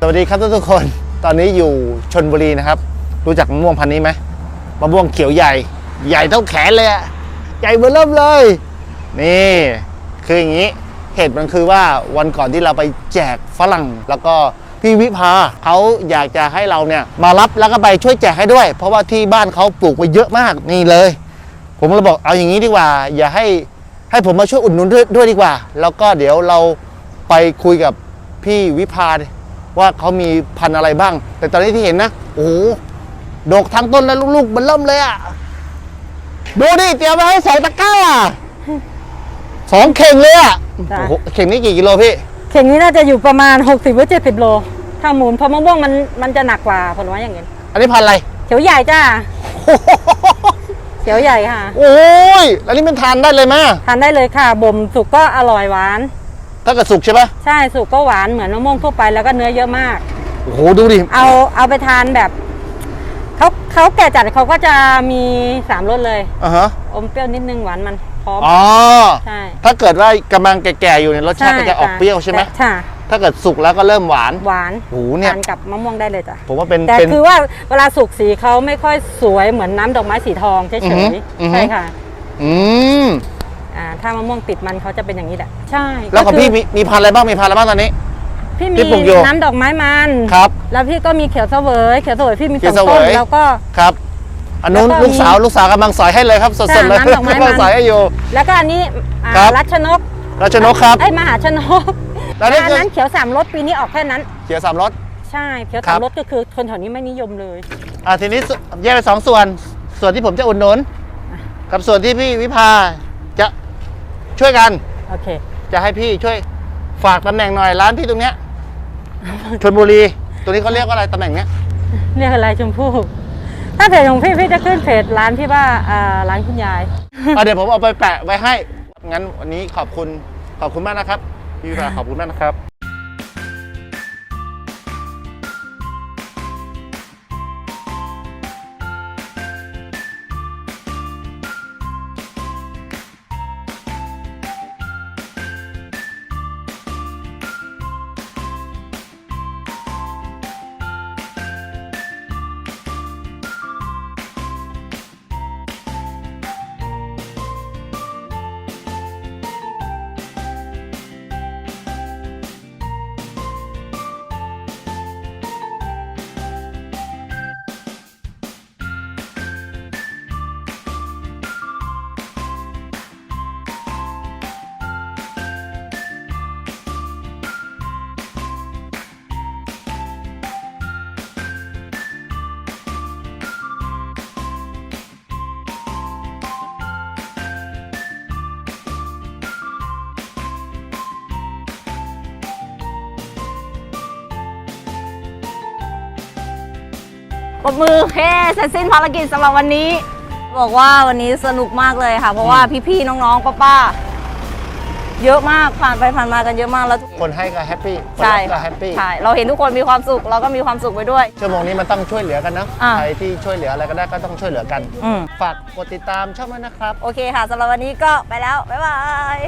สวัสดีครับทุกคน ตอนนี้อยู่ชนบุรีนะครับ รู้จักมะม่วงพันธุ์นี้ไหมมะม่วงเขียวใหญ่ ใหญ่เท่าแขนเลยอะใหญ่เบอเริ่มเลย นี่ คืออย่างนี้เหตุมันคือว่าวันก่อนที่เราไปแจกฝรั่ง แล้วก็พี่วิภาเขาอยากจะให้เราเนี่ยมารับแล้วก็ไปช่วยแจกให้ด้วย เพราะว่าที่บ้านเขาปลูกไว้เยอะมากนี่เลย ผมเลยบอกเอาอย่างนี้ดีกว่า อย่าให้ให้ผมมาช่วยอุดหนุนด้วยด้วยดีกว่า แล้วก็เดี๋ยวเราไปคุยกับพี่วิภา ว่าเขามีพันธุ์อะไรบ้าง แต่ตอนนี้ที่เห็นนะ โอ้โหดกทั้งต้นแล้วลูกๆมันเริ่มเลยอะดูดิเตรียมไว้ให้สองตะกร้าอะสองเข่งเลยอะจ้ะ โอ้โหเข่งนี้กี่กิโลพี่ เข่งนี้น่าจะอยู่ประมาณ 60หรือ70 โล ถ้าหมุนเพราะมะม่วงมันมันจะหนักกว่าผลไม้อย่างอื่นอันนี้พันธุ์อะไร เขียวใหญ่จ้าเขียวใหญ่ค่ะ โอ้ย แล้วนี่มันทานได้เลยไหมยทานได้เลยค่ะบ่มสุกก็อร่อยหวาน ถ้าเกิดสุกใช่ปะใช่สุกก็หวานเหมือนมะม่วงทั่วไปแล้วก็เนื้อเยอะมาก โอ้โหดูดิเอาเอาไปทานแบบเขาเขาแก่จัดเขาก็จะมีสามรสเลยอ่าฮะอมเปรี้ยวนิดนึงหวานมันพร้อมอ๋อใช่ถ้าเกิดว่ากำลังแก่ๆอยู่เนี่ยรสชาติก็จะออกเปรี้ยวใช่ไหมแต่ค่ะถ้าเกิดสุกแล้วก็เริ่มหวานหวานโอ้โหเนี่ยทานกับมะม่วงได้เลยจ้ะผมว่าเป็นแต่เป็นคือว่าเวลาสุกสีเขาไม่ค่อยสวยเหมือนน้ำดอกไม้สีทองเฉอือฮึยอือฮึๆใช่ค่ะ อืมอ่า ถ้ามะม่วงติดมันเขาจะเป็นอย่างนี้แหละ ใช่แล้วของก็คืพี่มีมีพันธุ์อะไรบ้างมีพันธุ์อะไรบ้างตอนนี้ พี่ที่มีปลูกอยู่ น้ำดอกไม้มันครับ แล้วพี่ก็มีเขียวเสวยเขียวเสวยพี่มีเขีสยอวงเสวย ต้นแล้วก็ ครับ อันนู้นแล้วก็ลูกสาวมีลูกสาวกำลังสอยให้เลยครับสดๆเลยน้ำดอกไม้กำลังมันสอยให้อยู่ แล้วก็อันนี้อ่าครับ รัชนกราชนกครับ ไอ้ยมหาชนกแล้วนี่อันคือนั้นเขียวสามรสปีนี้ออกแค่นั้น เขียวสามรส ใช่เขียวครัสามบ รสก็คือคนแถวนี้ไม่นิยมเลย อ่าทีนี้แยกเป็นสองส่วน ส่วนที่ผมจะอุดหนุน กับส่วนที่พี่วิภาจะ ช่วยกัน โอเค จะให้พี่ช่วยฝากตำแหน่งหน่อยร้านพี่ตรงเนี้ยชลบุรี ตัวนี้เขาเรียกว่าอะไรตำแหน่งเนี้ยเรียกอะไรชมพู่ถ้าเพจของพี่พี่จะขึ้นเพจร้านพี่ว่าอ่าร้านคุณยาย อะเดี๋ยวผมเอาไปแปะไว้ให้ งั้นวันนี้ขอบคุณขอบคุณมากนะครับ พี่วิภาขอบคุณมากนะครับ ปรบมือเฮ้เสร็จสิ้นภารกิจสำหรับวันนี้ บอกว่าวันนี้สนุกมากเลยค่ะ เพราะว่าพี่ๆน้องๆป้าๆเยอะมากผ่านไปผ่านมากันเยอะมากแล้วทุกคนให้ก็แฮปปี้คนใช่รับก็ค่ะแฮปปี้ใช่เราเห็นทุกคนมีความสุขเราก็มีความสุขไปด้วย ชั่วโมงนี้มันต้องช่วยเหลือกันนะอะ ใครที่ช่วยเหลืออะไรก็ได้ก็ต้องช่วยเหลือกัน อืมฝากกดติดตามช่องด้วยนะครับ โอเคค่ะสำหรับวันนี้ก็ไปแล้ว บ๊ายบาย